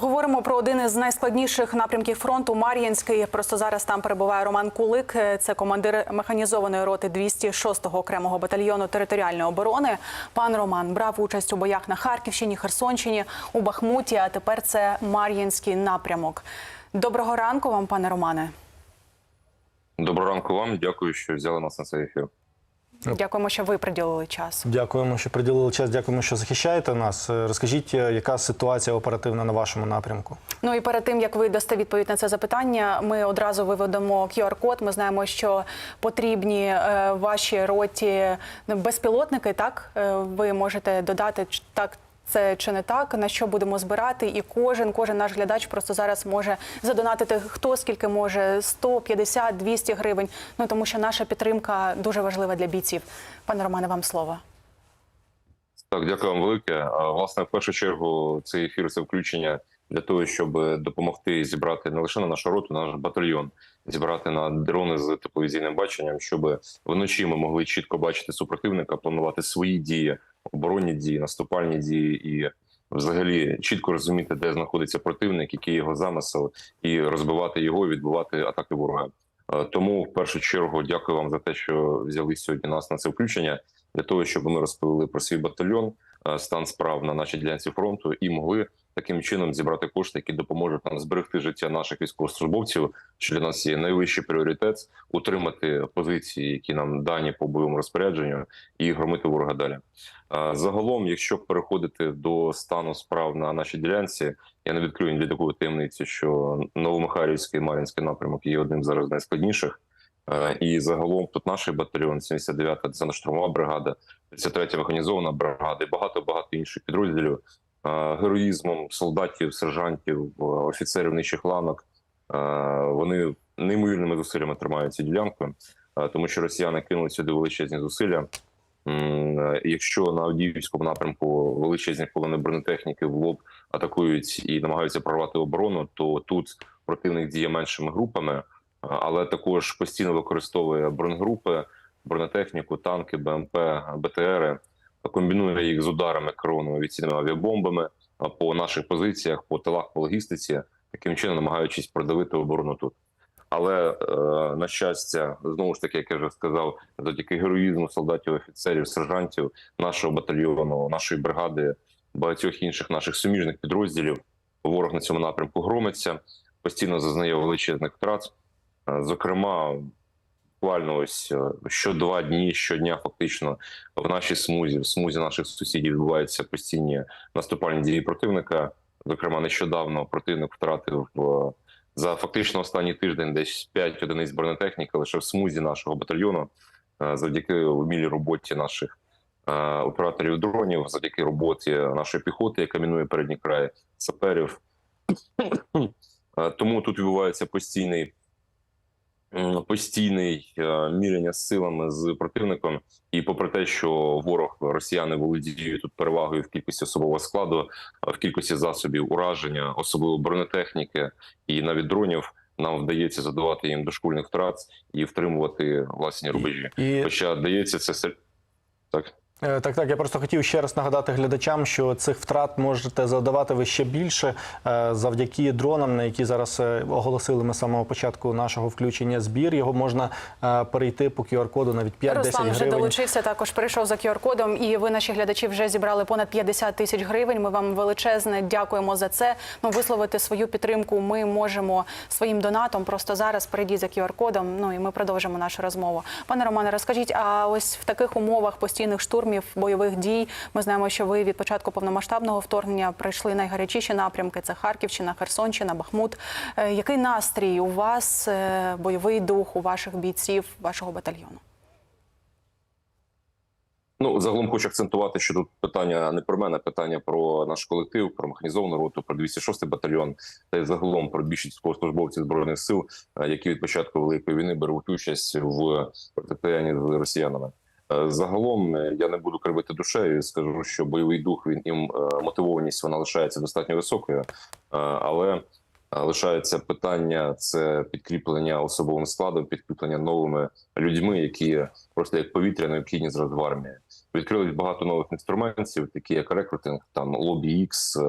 Говоримо про один із найскладніших напрямків фронту Мар'їнський. Просто зараз там перебуває Роман Кулик. Це командир механізованої роти 206-го окремого батальйону територіальної оборони. Пан Роман брав участь у боях на Харківщині, Херсонщині, у Бахмуті. А тепер це Мар'їнський напрямок. Доброго ранку вам, пане Романе. Доброго ранку вам. Дякую, що взяли нас на цей ефір. Дякуємо, що ви приділили час. Дякуємо, що приділили час. Дякуємо, що захищаєте нас. Е, Розкажіть, е, яка ситуація оперативна на вашому напрямку? Ну і перед тим як ви дасте відповідь на це запитання, ми одразу виведемо QR-код. Ми знаємо, що потрібні е, вашій роті безпілотники. Так е, ви можете додати так. Це чи не так, на що будемо збирати, і кожен, кожен наш глядач просто зараз може задонатити хто скільки може 100, 50, 200 гривень. Ну тому що наша підтримка дуже важлива для бійців. Пане Романе, вам слово. Так, дякую вам велике. Власне, в першу чергу, цей ефір це включення для того, щоб допомогти зібрати не лише на нашу роту, на наш батальйон, зібрати на дрони з тепловізійним баченням, щоб вночі ми могли чітко бачити супротивника, планувати свої дії, оборонні дії, наступальні дії і. Взагалі чітко розуміти, де знаходиться противник, який його замисел, і розбивати його, і відбивати атаки ворога. Е, Тому в першу чергу дякую вам за те, що взяли сьогодні нас на це включення для того, щоб ми розповіли про свій батальйон, е, стан справ на нашій ділянці фронту і могли таким чином зібрати кошти, які допоможуть нам зберегти життя наших військовослужбовців. Що для нас є найвищий пріоритет утримати позиції, які нам дані по бойовому розпорядженню, і громити ворога далі. Загалом, якщо переходити до стану справ на нашій ділянці, я не відкрию для такої таємниці, що Новомихайлівський і Мар'їнський напрямок є одним зараз найскладніших. І загалом тут наш батальйон, 79-та десантно штурмова бригада, 33-я механізована бригада і багато багато інших підрозділів героїзмом солдатів, сержантів, е, офіцерів нижчих ланок. е, Вони неймовірними зусиллями тримають цю ділянку, е, тому що росіяни кинули сюди величезні зусилля. Е, Якщо на Авдіївському напрямку величезні колони бронетехніки в лоб атакують і намагаються прорвати оборону, то тут противник діє меншими групами, але також постійно використовує бронегрупи, бронетехніку, танки, БМП, БТРи, комбінує їх з ударами керованими авіабомбами по наших позиціях, по тилах, по логістиці, таким чином намагаючись продавити оборону тут. Але е, на щастя, знову ж таки, як я вже сказав, завдяки героїзму солдатів, офіцерів, сержантів нашого батальйону, нашої бригади, багатьох інших наших суміжних підрозділів, ворог на цьому напрямку громиться, постійно зазнає величезних втрат. Е, Зокрема, буквально ось е, що два дні, щодня, фактично, в нашій смузі, в смузі наших сусідів відбуваються постійні наступальні дії противника. Зокрема, нещодавно противник втратив е, за фактично останній тиждень десь 5 одиниць бронетехніки лише в смузі нашого батальйону, е, завдяки вмілій роботі наших операторів дронів, завдяки роботі нашої піхоти, яка мінує передні краї саперів. Тому тут відбувається постійний постійний е, міряння з силами з противником. І попри те, що ворог росіяни володіють тут перевагою в кількості особового складу, е, в кількості засобів ураження, особливо бронетехніки і навіть дронів, нам вдається задавати їм дошкульних втрат і втримувати власні рубежі. І Хоча дається це так. Е, так, так, я просто хотів ще раз нагадати глядачам, що цих втрат можете завдавати ви ще більше е, завдяки дронам, на які зараз е, оголосили ми з самого початку нашого включення збір. Його можна перейти по QR-коду навіть 5-10 Руслан вже долучився, також перейшов за QR-кодом, і ви, наші глядачі, вже зібрали понад 50 тисяч гривень. Ми вам величезне дякуємо за це. Ну, висловити свою підтримку ми можемо своїм донатом. Просто зараз перейдіть за QR-кодом. Ну і ми продовжимо нашу розмову. Пане Романе, розкажіть, а ось в таких умовах постійних штурмів, бойових дій, ми знаємо, що ви від початку повномасштабного вторгнення пройшли найгарячіші напрямки: це Харківщина, Херсонщина, Бахмут. Е, Який настрій у вас, е, бойовий дух у ваших бійців, вашого батальйону? Ну загалом хочу акцентувати, що тут питання не про мене, питання про наш колектив, про механізовану роту, про 206 батальйон, та й загалом про більшість військовослужбовців збройних сил, е, які від початку великої війни беруть участь в протистоянні з росіянами. Е, Загалом е, я не буду кривити душею. Скажу, що бойовий дух він і е, мотивованість вона лишається достатньо високою, але лишається питання це підкріплення особовим складом, підкріплення новими людьми, які просто як повітря необхідні зараз в армії. Відкрили багато нових інструментів, такі як рекрутинг, там лобі X,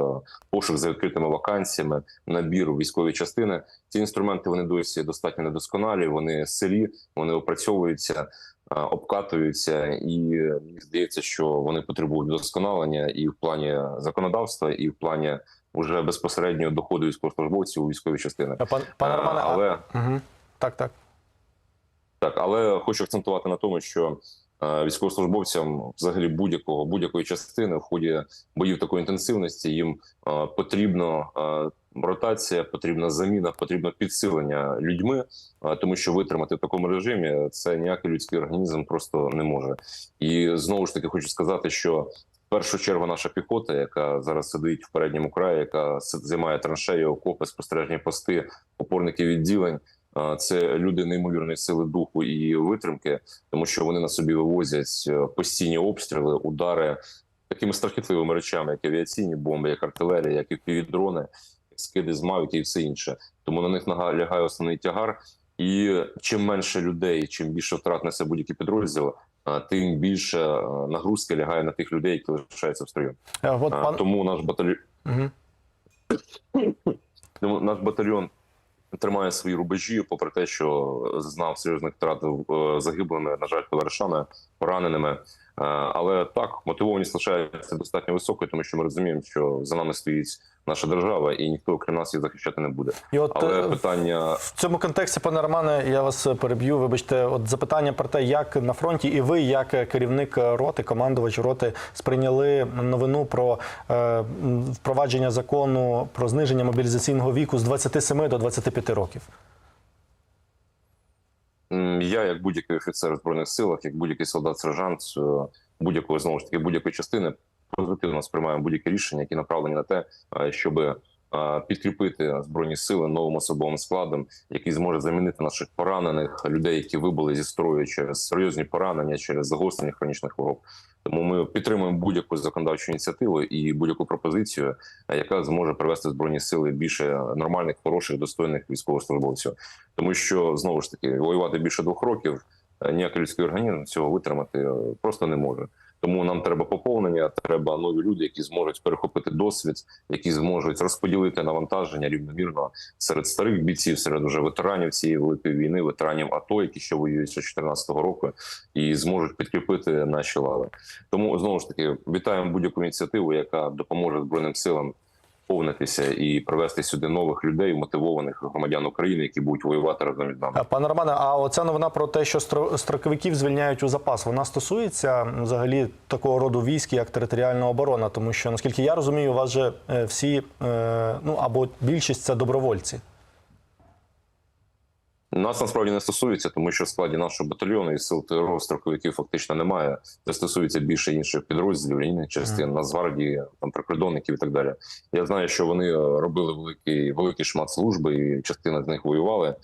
пошук за відкритими вакансіями, набір у військові частини. Ці інструменти вони досі достатньо недосконалі. Вони сирі, вони опрацьовуються, обкатуються, і е, мені здається, що вони потребують вдосконалення і в плані законодавства, і в плані уже безпосередньо доходу військовослужбовців у військові частини. Е, Пан, пане Е, Романе, а- але Мгм. так, так. так, але хочу акцентувати на тому, що е, військовослужбовцям взагалі будь-якого будь-якої частини в ході боїв такої інтенсивності їм е, потрібно е, ротація, потрібна заміна, потрібно підсилення людьми, е, тому що витримати в такому режимі це ніякий людський організм просто не може. І знову ж таки хочу сказати, що в першу чергу наша піхота, яка зараз сидить в передньому краї, яка займає траншеї, окопи, спостережні пости, опорники відділень. Це люди неймовірної сили духу і витримки, тому що вони на собі вивозять е, постійні обстріли, удари такими страхітливими речами, як авіаційні бомби, як артилерія, як і півдрони, як скиди з мавіки і все інше. Тому на них лягає основний тягар. І чим менше людей, чим більше втрат несе будь-який підрозділ, а, тим більше е, нагрузки лягає на тих людей, які лишаються в строю. Е, А, пан... Тому наш батальйон. Мгм. Тому наш батальйон тримає свої рубежі, попри те, що зазнав серйозних втрат е, загиблими, на жаль, товаришами, пораненими. Е, Але так, мотивованість лишається достатньо високою, тому що ми розуміємо, що за нами стоїть наша держава, і ніхто окрім нас її захищати не буде. І от Але е, питання в цьому контексті, пане Романе, я вас переб'ю. Вибачте, от запитання про те, як на фронті, і ви, як керівник роти, командувач роти, сприйняли новину про е, впровадження закону про зниження мобілізаційного віку з 27 до 25 років. Я, як будь-який офіцер в збройних силах, як будь-який солдат-сержант е, будь-якої знову ж таки будь-якої частини, позитивно сприймаємо будь-які рішення, які направлені на те, щоб підкріпити збройні сили новим особовим складом, який зможе замінити наших поранених людей, які вибули зі строю через серйозні поранення, через загострення хронічних хвороб. Тому ми підтримуємо будь-яку законодавчу ініціативу і будь-яку пропозицію, яка зможе привести збройні сили більше нормальних, хороших, достойних військовослужбовців. Тому що знову ж таки воювати більше двох років ніякий людський організм цього витримати просто не може. Тому нам треба поповнення, треба нові люди, які зможуть перехопити досвід, які зможуть розподілити навантаження рівномірно серед старих бійців, серед уже ветеранів цієї великої війни, ветеранів АТО, які ще воюють з 2014 року, і зможуть підкріпити наші лави. Тому знову ж таки вітаємо будь-яку ініціативу, яка допоможе збройним силам повнитися і привести сюди нових людей, мотивованих громадян України, які будуть воювати разом із нами. Е, Пане Романе, а оця новина про те, що стро- строковиків звільняють у запас, вона стосується взагалі такого роду військ, як територіальна оборона, тому що наскільки я розумію, у вас же е, всі е, ну або більшість це добровольці. Нас насправді не стосується, тому що в складі нашого батальйону і сил ТРО строковиків фактично немає. Це стосується більше інших підрозділів, лінійних частин, Нацгвардії, там прикордонників і так далі. Я знаю, що вони е, робили великий великий шмат служби, і частина з них воювали, е,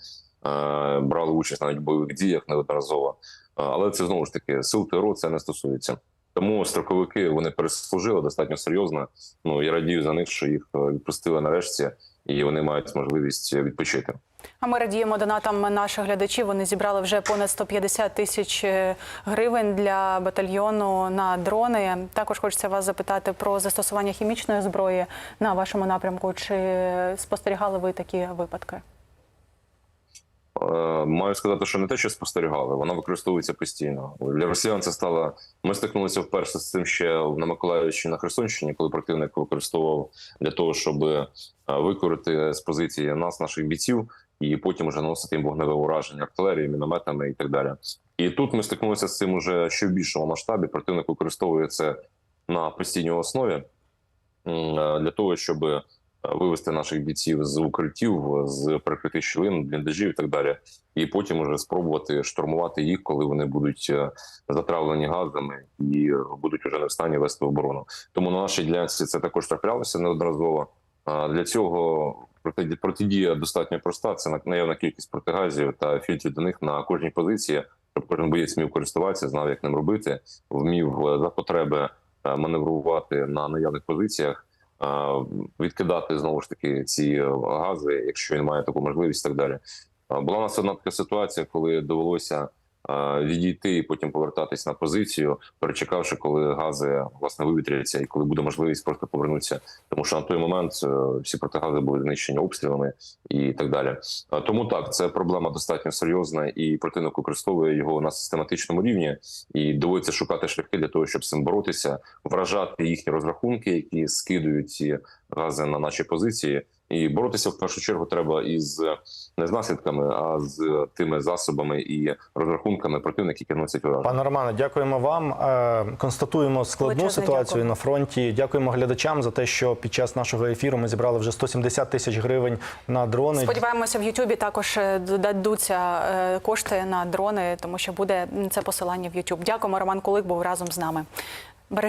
брали участь навіть в бойових діях неодноразово. Е, Але це знову ж таки сил ТРО це не стосується. Тому строковики вони переслужили достатньо серйозно. Ну я радію за них, що їх е, відпустили нарешті, і вони мають можливість відпочити. А ми радіємо донатам наших глядачів. Вони зібрали вже понад 150 тисяч е, гривень для батальйону на дрони. Також хочеться вас запитати про застосування хімічної зброї на вашому напрямку. Чи спостерігали ви такі випадки? Е, Маю сказати, що не те, що спостерігали, вона використовується постійно. Для росіян це стало. Ми стикнулися вперше з цим ще на Миколаївщині на Херсонщині, коли противник використовував для того, щоб е, викорити з позиції нас, наших бійців, і потім вже наносити їм вогневе ураження артилерією, мінометами і так далі. І тут ми стикнулися з цим уже ще в більшому масштабі. Противник використовує це на постійній основі е, для того, щоб вивести наших бійців з укриттів, з прикритих щілин, бліндажів і так далі, і потім уже спробувати штурмувати їх, коли вони будуть е, затравлені газами і е, будуть уже не в стані вести оборону. Тому на нашій ділянці це також траплялося неодноразово. Для цього проти- протидія достатньо проста. Це на- наявна кількість протигазів та фільтрів до них на кожній позиції, щоб кожен боєць міг користуватися, знав, як ним робити, вмів е, за потреби е, маневрувати на наявних позиціях. Відкидати знову ж таки ці е, гази, якщо він має таку можливість, і так далі. Була у нас одна така ситуація, коли довелося відійти і потім повертатись на позицію, перечекавши, коли гази власне вивітряться і коли буде можливість просто повернутися. Тому що на той момент е, всі протигази були знищені обстрілами і так далі. Е, Тому так це проблема достатньо серйозна, і противник використовує його на систематичному рівні і доводиться шукати шляхи для того, щоб з цим боротися, вражати їхні розрахунки, які скидують ці гази на наші позиції. І боротися в першу чергу треба із не з наслідками, а з тими засобами і розрахунками противників, які носять ураження. Пане Романе, дякуємо вам. Е, Констатуємо складну Величезне ситуацію дякую. на фронті. Дякуємо глядачам за те, що під час нашого ефіру ми зібрали вже 170 тисяч гривень на дрони. Сподіваємося, в Ютубі також е, додадуться е, кошти на дрони, тому що буде це посилання в Ютуб. Дякуємо. Роман Кулик був разом з нами. Бережіть.